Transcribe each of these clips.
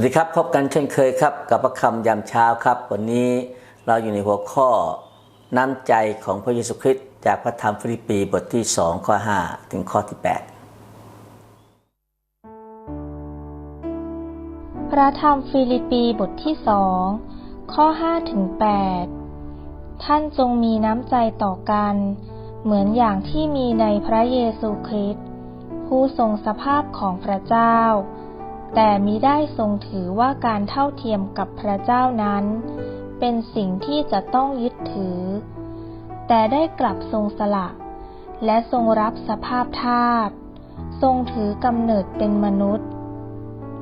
วัสดีครับพบกันเช่นเคยครับ กับพระคำยามเช้าครับ วันนี้เราอยู่ในหัวข้อน้ำใจของพระเยซูคริสต์จากพระธรรมฟิลิปปีบทที่ 2 ข้อ 5 ถึงข้อที่ 8 พระธรรมฟิลิปปีบทที่สองข้อ 5 ถึง 8 ท่านจงมีน้ำใจต่อกัน เหมือนอย่างที่มีในพระเยซูคริสต์ผู้ทรงสภาพของพระเจ้า แต่มิได้ทรงถือว่าการเท่าเทียมกับพระเจ้านั้น เป็นสิ่งที่จะต้องยึดถือ แต่ได้กลับทรงสละ และทรงรับสภาพทาสทรงถือกำเนิดเป็นมนุษย์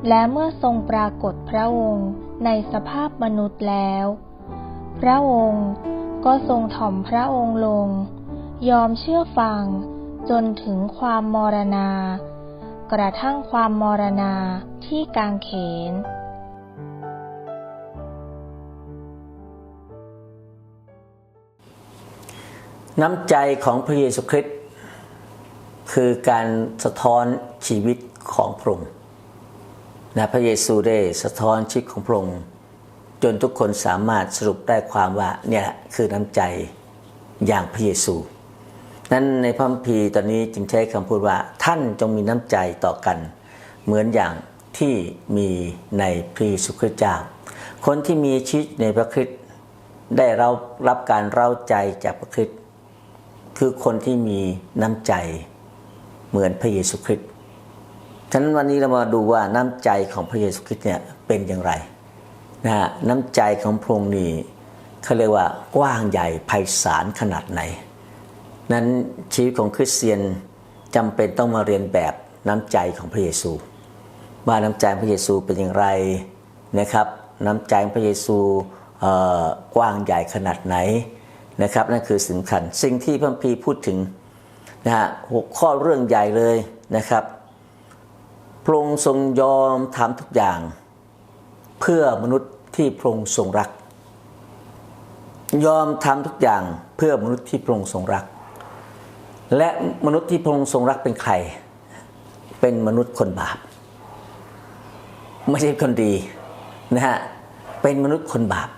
และเมื่อทรงปรากฏพระองค์ในสภาพมนุษย์แล้ว พระองค์ก็ทรงถ่อมพระองค์ลง ยอมเชื่อฟังจนถึงความมรณา กระทั่งความมรณาที่กางเขนน้ำใจของพระเยซูคริสต์คือการสะท้อนชีวิตของพระองค์นะพระเยซูได้สะท้อนชีวิตของพระองค์จนทุกคนสามารถสรุปได้ความว่าเนี่ยคือน้ำใจอย่างพระเยซู นั้นในพระคัมภีร์ตอนนี้จึงใช้คำพูดว่าท่านจงมีน้ำใจต่อกัน เหมือนอย่างที่มีในพระเยซูคริสต์เจ้า คนที่มีชีวิตในพระคริสต์ได้เรารับการเร้าใจจากพระคริสต์คือคนที่มีน้ำใจเหมือนพระเยซูคริสต์ฉะนั้นวันนี้เรามาดูว่าน้ำใจของพระเยซูคริสต์เนี่ยเป็นอย่างไรนะฮะน้ำใจของพระองค์นี่เขาเรียกว่ากว้างใหญ่ไพศาลขนาดไหน นั้นชีวิตของคริสเตียนจำเป็นต้องมาเรียนแบบน้ำใจของพระเยซู ว่าน้ำใจพระเยซูเป็นอย่างไรนะครับ น้ำใจพระเยซูกว้างใหญ่ขนาดไหนนะครับนั่นคือสำคัญสิ่งที่พระคัมภีร์พูดถึงนะฮะหกข้อเรื่องใหญ่เลยนะครับพระองค์ทรงยอมทำทุกอย่าง เพื่อมนุษย์ที่พระองค์ทรงรัก ยอมทำทุกอย่างเพื่อมนุษย์ที่พระองค์ทรงรัก และมนุษย์ที่พระองค์ทรงรักเป็นใคร เป็นมนุษย์คนบาป ไม่ใช่คนดีนะฮะ เป็นมนุษย์คนบาป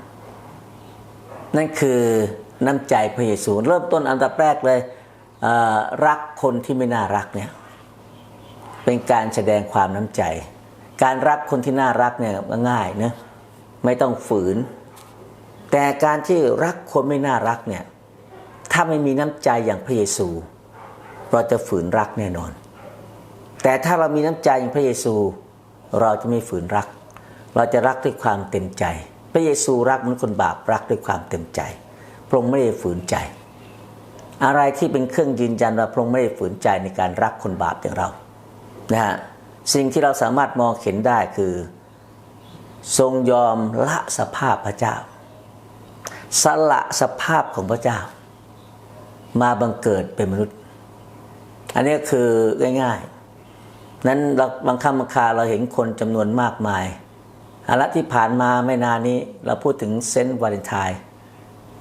นั่นคือน้ำใจพระเยซู เริ่มต้นอันดับแรกเลยเรักคนที่ไม่น่ารักเนี่ย เป็นการแสดงความน้ำใจ การรักคนที่น่ารักเนี่ยง่ายนะไม่ต้องฝืน แต่การที่รักคนไม่น่ารักเนี่ยถ้าไม่มีน้ำใจอย่างพระเยซู เราจะฝืนรักแน่นอน แต่ถ้าเรามีน้ำใจอย่างพระเยซู เราจะไม่ฝืนรัก เราจะรักด้วยความเต็มใจ พระเยซูรักเหมือนคนบาปรักด้วยความเต็มใจ พระองค์ไม่ได้ฝืนใจ อะไรที่เป็นเครื่องยืนยันว่าพระองค์ไม่ได้ฝืนใจในการรักคนบาปอย่างเรานะฮะสิ่งที่เราสามารถมองเห็นได้คือทรงยอมละสภาพพระเจ้า สละสภาพของพระเจ้า มาบังเกิดเป็นมนุษย์ อันนี้คือง่ายๆ นั้นเราบางคำบางคาเราเห็นคนจำนวนมากมายอาละที่ผ่านมาไม่นานนี้เราพูดถึงเซนต์วาเลนไทน์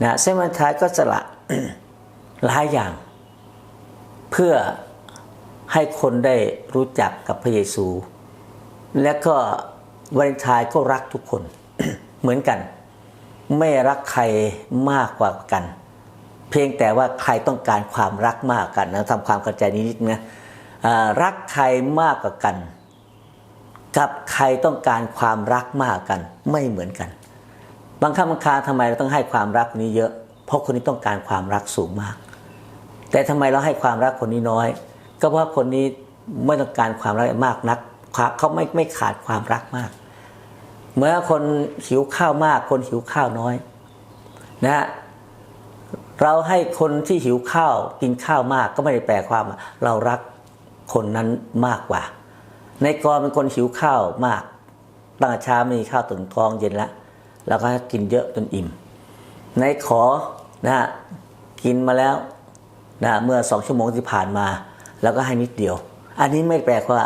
นะเซนต์วาเลนไทน์ก็สละหลายอย่าง เพื่อให้คนได้รู้จักกับพระเยซู และก็วาเลนไทน์ก็รักทุกคนเหมือนกัน ไม่รักใครมากกว่ากัน เพียงแต่ว่าใครต้องการความรักมากกันนะทำความเข้าใจนิดนะรักใครมากกว่ากัน กับใครต้องการความรักมากกัน ไม่เหมือนกัน บางครั้งบางคราทำไมเราต้องให้ความรักคนนี้เยอะ เพราะคนนี้ต้องการความรักสูงมาก แต่ทำไมเราให้ความรักคนนี้น้อย ก็เพราะคนนี้ไม่ต้องการความรักมากนักเขาไม่ไม่ขาดความรักมาก เมื่อคนหิวข้าวมาก คนหิวข้าวน้อย นะฮะ เราให้คนที่หิวข้าวกินข้าวมากก็ไม่ได้แปลความ เรารักคนนั้นมากกว่า ในกรเป็นคนหิวข้าวมากตั้งเช้ามีข้าวถึงท้องเย็นแล้วแล้วก็กินเยอะจนอิ่ม ในขอนะฮะกินมาแล้วนะเมื่อสองชั่วโมงที่ผ่านมา แล้วก็ให้นิดเดียว อันนี้ไม่แปลว่า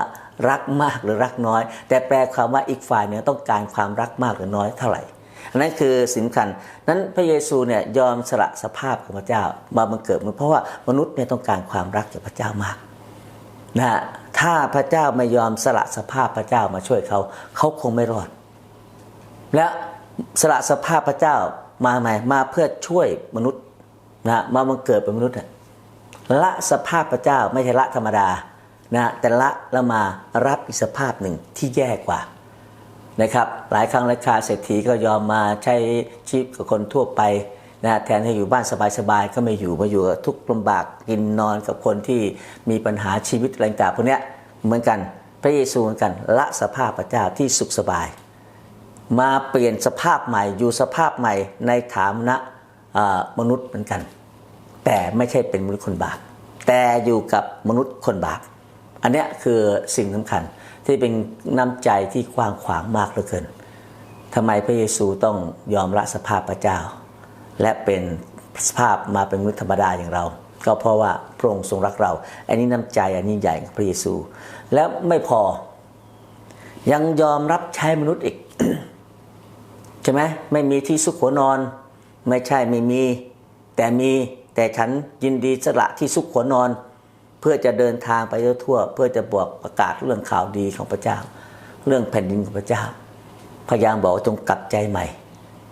รักมากหรือรักน้อย แต่แปลความว่าอีกฝ่ายเนี่ยต้องการความรักมากหรือน้อยเท่าไหร่ อันนั้นคือสำคัญนั้นพระเยซูเนี่ยยอมสละสภาพของพระเจ้ามาบังเกิดมาเพราะว่ามนุษย์เนี่ยต้องการความรักจากพระเจ้ามากนะฮะถ้าพระเจ้าไม่ยอมสละสภาพพระเจ้ามาช่วยเขา เขาคงไม่รอด และสละสภาพพระเจ้ามาใหม่มาเพื่อช่วยมนุษย์นะมาบังเกิดเป็นมนุษย์ละสภาพพระเจ้าไม่ใช่ละธรรมดานะแต่ละล้วมารับอีกสภาพหนึ่งที่แย่กว่า นะครับหลายครั้งราคาเศรษฐีก็ยอมมาใช้ชีวิตกับคนทั่วไปนะแทนให้อยู่บ้านสบายๆก็ไม่อยู่มาอยู่กับทุกข์ลำบากกินนอนกับคนที่มีปัญหาชีวิตอะไรต่างพวกนี้เหมือนกันพระเยซูเหมือนกันละสภาพพระเจ้าที่สุขสบาย มาเปลี่ยนสภาพใหม่อยู่สภาพใหม่ในฐานะมนุษย์เหมือนกัน แต่ไม่ใช่เป็นมนุษย์คนบาปแต่อยู่กับมนุษย์คนบาปอันนี้คือสิ่งสำคัญ ที่เป็นน้ำใจที่กว้างขวางมากเหลือเกินทำไมพระเยซูต้องยอมละสภาพพระเจ้า และเป็นสภาพมาเป็นมนุษย์ธรรมดาอย่างเรา ก็เพราะว่าพระองค์ทรงรักเรา อันนี้น้ำใจอันนี้ใหญ่ของพระเยซู แล้วไม่พอ ยังยอมรับใช้มนุษย์อีกใช่ไหมไม่มีที่ซุกหัวนอน ไม่ใช่ไม่มี แต่มีแต่ฉันยินดีสละที่ซุกหัวนอน เพื่อจะเดินทางไปทั่ว เพื่อจะบอกประกาศเรื่องข่าวดีของพระเจ้า เรื่องแผ่นดินของพระเจ้า พยายามบอกว่าจงกลับใจใหม่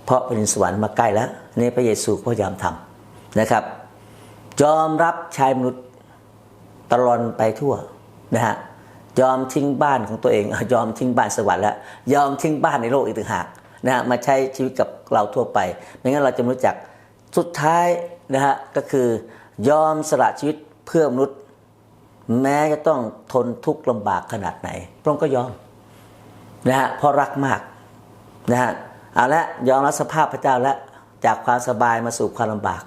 เพราะแผ่นดินสวรรค์มาใกล้แล้วนี่พระเยซูพยายามทำนะครับ ยอมรับชายมนุษย์ตลอดไปทั่วนะฮะยอมทิ้งบ้านของตัวเอง ยอมทิ้งบ้านสวรรค์แล้วยอมทิ้งบ้านในโลกอีกต่างหากนะฮะมาใช้ชีวิตกับเราทั่วไปไม่งั้นเราจะไม่รู้จักสุดท้ายนะฮะก็คือยอมสละชีวิตเพื่อมนุษย์ แม้จะต้องทนทุกข์ลำบากขนาดไหน พระองค์ก็ยอมนะฮะเพราะรักมากนะฮะเอาละยอมรับสภาพพระเจ้าแล้วจากความสบายมาสู่ความลำบาก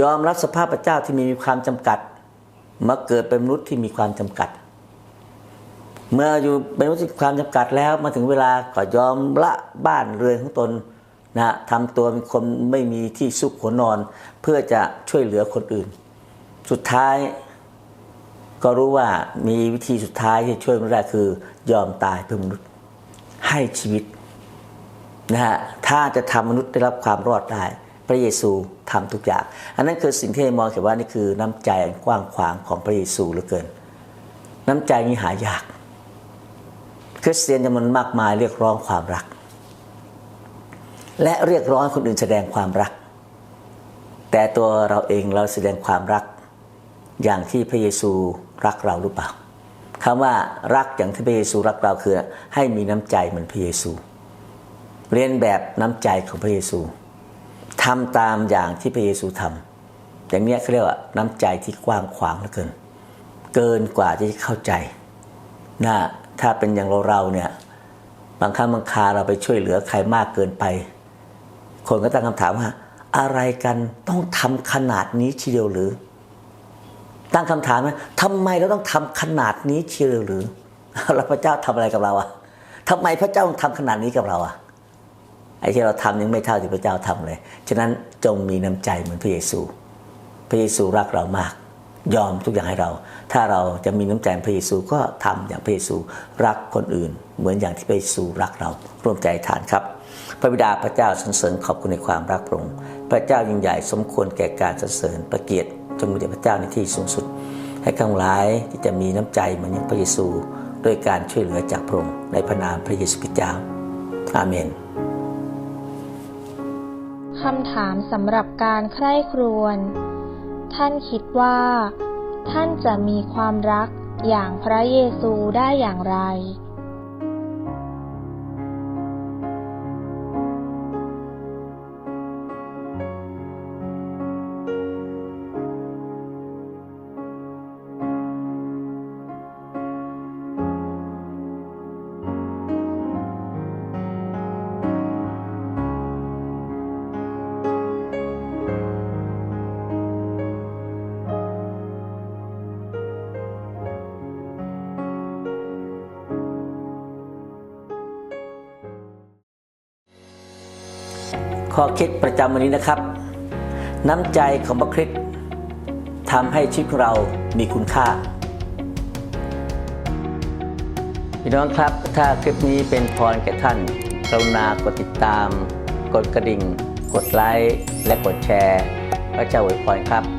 ยอมรับสภาพพระเจ้าที่มีความจำกัด มาเกิดเป็นมนุษย์ที่มีความจำกัด เมื่ออยู่เป็นมนุษย์ที่มีความจำกัดแล้วมาถึงเวลาก็ยอมละบ้านเรือนของตนนะฮะทำตัวเป็นคนไม่มีที่ซุกหัวนอน เพื่อจะช่วยเหลือคนอื่น สุดท้าย ก็รู้ว่ามีวิธีสุดท้ายที่ช่วยมนุษย์ได้คือยอมตายเพื่อมนุษย์ให้ชีวิตนะฮะถ้าจะทำมนุษย์ได้รับความรอดได้ พระเยซูทำทุกอย่าง อันนั้นคือสิ่งที่มองเห็นว่านี่คือน้ำใจกว้างขวางของพระเยซูเหลือเกิน น้ำใจนี้หายากคริสเตียนจำนวนมากมายเรียกร้องความรัก และเรียกร้องคนอื่นแสดงความรัก แต่ตัวเราเองเราแสดงความรัก อย่างที่พระเยซูรักเราหรือเปล่าคำว่ารักอย่างที่พระเยซูรักเราคือ ให้มีน้ำใจเหมือนพระเยซู เรียนแบบน้ำใจของพระเยซูทำตามอย่างที่พระเยซูทำอย่างเนี้ยเขาเรียกว่าน้ำใจที่กว้างขวางเหลือเกิน เกินกว่าที่จะเข้าใจนะถ้าเป็นอย่างเราเราเนี่ยบางครั้งบางคาเราไปช่วยเหลือใครมากเกินไป คนก็ตั้งคำถามว่า อะไรกันต้องทำขนาดนี้ทีเดียวหรือ ตั้งคำถามไหมทำไมเราต้องทำขนาดนี้เชียวหรือแล้วพระเจ้าทำอะไรกับเราอะทำไมพระเจ้าต้องทำขนาดนี้กับเราอะไอ้ที่เราทำยังไม่เท่าที่พระเจ้าทำเลย ฉะนั้นจงมีน้ำใจเหมือนพระเยซู พระเยซูรักเรามาก ยอมทุกอย่างให้เรา ถ้าเราจะมีน้ำใจพระเยซูก็ทำอย่างพระเยซูรักคนอื่น เหมือนอย่างที่พระเยซูรักเรา ร่วมใจฐานครับ พระบิดาพระเจ้าสรรเสริญขอบคุณในความรักพระองค์พระเจ้ายิ่งใหญ่สมควรแก่การสรรเสริญประเกียรติ จงมีแด่พระเจ้าในที่สูงสุด ให้ข้างหลายที่จะมีน้ำใจเหมือนอย่างพระเยซูด้วยการช่วยเหลือจากพระองค์ในพระนามพระเยซูคริสต์เจ้า อาเมนคำถามสำหรับการใคร่ครวญ ท่านคิดว่า ท่านจะมีความรักอย่างพระเยซูได้อย่างไร ข้อคิดประจำวันนี้นะครับ น้ำใจของพระคริสต์ทำให้ชีวิตของเรามีคุณค่าพี่น้องครับ ถ้าคลิปนี้เป็นพรแก่ท่านกรุณากดติดตาม กดกระดิ่ง กดไลค์ และกดแชร์ พระเจ้าอวยพรครับ